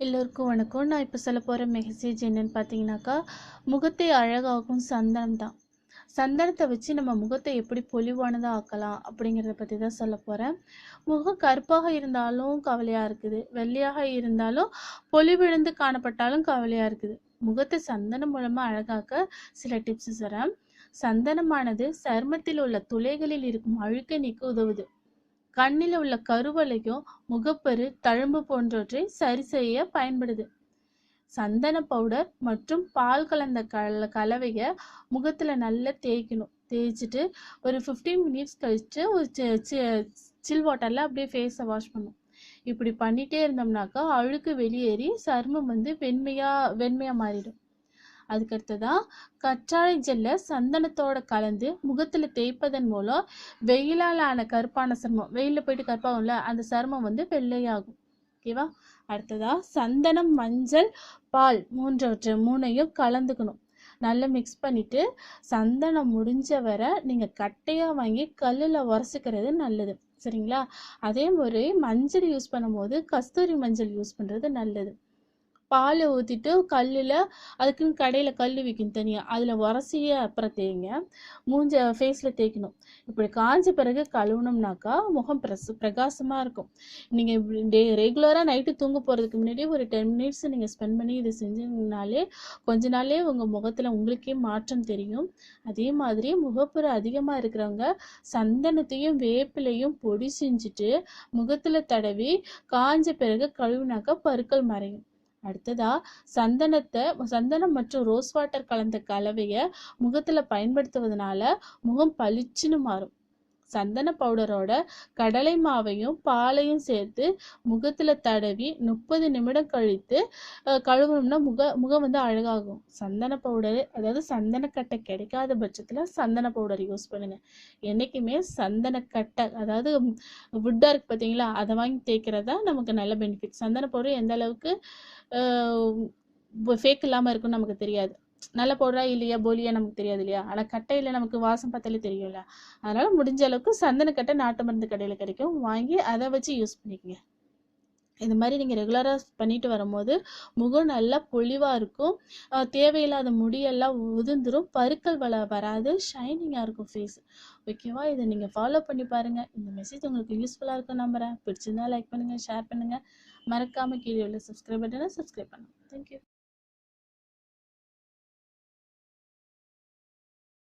எல்லோருக்கும் வணக்கம். நான் இப்போ சொல்ல போகிற மெசேஜ் என்னென்னு பார்த்தீங்கன்னாக்கா முகத்தை அழகாக்கும் சந்தனம் தான். சந்தனத்தை வச்சு நம்ம முகத்தை எப்படி பொலிவானதாக ஆக்கலாம் அப்படிங்கிறத பற்றி தான் சொல்ல போகிறேன் முகம் கருப்பாக இருந்தாலும் கவலையாக இருக்குது. வெள்ளையாக இருந்தாலும் பொலிவிழுந்து காணப்பட்டாலும் கவலையாக இருக்குது. முகத்தை சந்தனம் மூலமாக அழகாக்க சில டிப்ஸ் தரேன். சந்தனமானது சருமத்தில் உள்ள துளைகளில் இருக்கும் அழுக்கை நீக்க உதவுது. கண்ணில் உள்ள கருவலையும் முகப்பரு தழும்பு போன்றவற்றை சரி செய்ய பயன்படுது. சந்தன பவுடர் மற்றும் பால் கலந்த கல கலவையை முகத்தில் நல்லா தேய்க்கணும். தேய்ச்சிட்டு ஒரு ஃபிஃப்டீன் மினிட்ஸ் கழிச்சு ஒரு சில் வாட்டரில் அப்படியே ஃபேஸை வாஷ் பண்ணும் இப்படி பண்ணிகிட்டே இருந்தோம்னாக்கா அழுக்கு வெளியேறி சருமம் வந்து வெண்மையாக வெண்மையாக மாறிடும். அதுக்கடுத்ததான் கற்றாழை ஜெல்லை சந்தனத்தோட கலந்து முகத்தில் தேய்ப்பதன் மூலம் வெயிலால் ஆன கருப்பான சர்மம் வெயிலில் போயிட்டு கருப்பாகும்ல அந்த சர்மம் வந்து வெள்ளையாகும். ஓகேவா அடுத்ததா சந்தனம் மஞ்சள் பால் மூன்றவற்றை மூணையும் கலந்துக்கணும். நல்லா மிக்ஸ் பண்ணிட்டு சந்தனம் முடிஞ்ச வரை நீங்கள் கட்டையாக வாங்கி கல்லில் உரசிக்கிறது நல்லது. சரிங்களா? அதே மாதிரி மஞ்சள் யூஸ் பண்ணும்போது கஸ்தூரி மஞ்சள் யூஸ் பண்ணுறது நல்லது. பால் ஊற்றிட்டு கல்லில் அதுக்குன்னு கடையில் கல் விற்கும் தனியாக அதில் உரசிய அப்புறம் தேய்ங்க. மூஞ்ச ஃபேஸில் தேய்க்கணும். இப்படி காஞ்ச பிறகு கழுவுனோம்னாக்கா முகம் பிரஸ் பிரகாசமாக இருக்கும். நீங்கள் டே ரெகுலராக நைட்டு தூங்க போகிறதுக்கு முன்னாடி ஒரு டென் மினிட்ஸ் நீங்கள் ஸ்பெண்ட் பண்ணி இதை செஞ்சீங்கனாலே கொஞ்ச நாளே உங்கள் முகத்தில் உங்களுக்கே மாற்றம் தெரியும். அதே மாதிரி முகப்புற அதிகமாக இருக்கிறவங்க சந்தனத்தையும் வேப்பிலையும் பொடி செஞ்சுட்டு முகத்தில் தடவி காஞ்ச பிறகு கழுவினாக்கா பருக்கள் மறையும். அடுத்ததா சந்தனத்தை சந்தனம் மற்றும் ரோஸ் வாட்டர் கலந்த கலவையை முகத்தில் பயன்படுத்துவதனால முகம் பளிச்சுன்னு மாறும். சந்தன பவுடரோட கடலை மாவையும் பாலையும் சேர்த்து முகத்தில் தடவி முப்பது நிமிடம் கழித்து கழுவணும்னா முக முகம் வந்து அழகாகும். சந்தன பவுடர் அதாவது சந்தனக்கட்டை கிடைக்காத பட்சத்தில் சந்தன பவுடர் யூஸ் பண்ணுங்கள் என்றைக்குமே சந்தனக்கட்டை அதாவது வுட்டாக இருக்குது பார்த்தீங்களா அதை வாங்கி தேய்க்கிறது தான் நமக்கு நல்ல பெனிஃபிட் சந்தன பவுடர் எந்த அளவுக்கு ஃபேக் இல்லாமல் இருக்குன்னு நமக்கு தெரியாது. நல்ல போடுறா இல்லையா போலியா நமக்கு தெரியாது இல்லையா? ஆனால் கட்டையில் நமக்கு வாசம் பார்த்தாலே தெரியும்ல. அதனால் முடிஞ்ச அளவுக்கு சந்தனக்கட்டை நாட்டு மருந்து கடையில் கிடைக்கும். வாங்கி அதை வச்சு யூஸ் பண்ணிக்கோங்க. இது மாதிரி நீங்கள் ரெகுலராக பண்ணிட்டு வரும்போது முகம் நல்லா பொலிவாக இருக்கும். தேவையில்லாத முடியெல்லாம் உதிர்ந்துரும். பருக்கள் வள வராது. ஷைனிங்காக இருக்கும் ஃபேஸ் ஓகேவா இதை நீங்கள் ஃபாலோ பண்ணி பாருங்கள் இந்த மெசேஜ் உங்களுக்கு யூஸ்ஃபுல்லாக இருக்கும் நம்புகிறேன் பிடிச்சிருந்தா லைக் பண்ணுங்கள் ஷேர் பண்ணுங்கள் மறக்காமல் கீழே உள்ள சப்ஸ்கிரைப் பட்டனை சப்ஸ்கிரைப் பண்ணுங்கள் தேங்க்யூ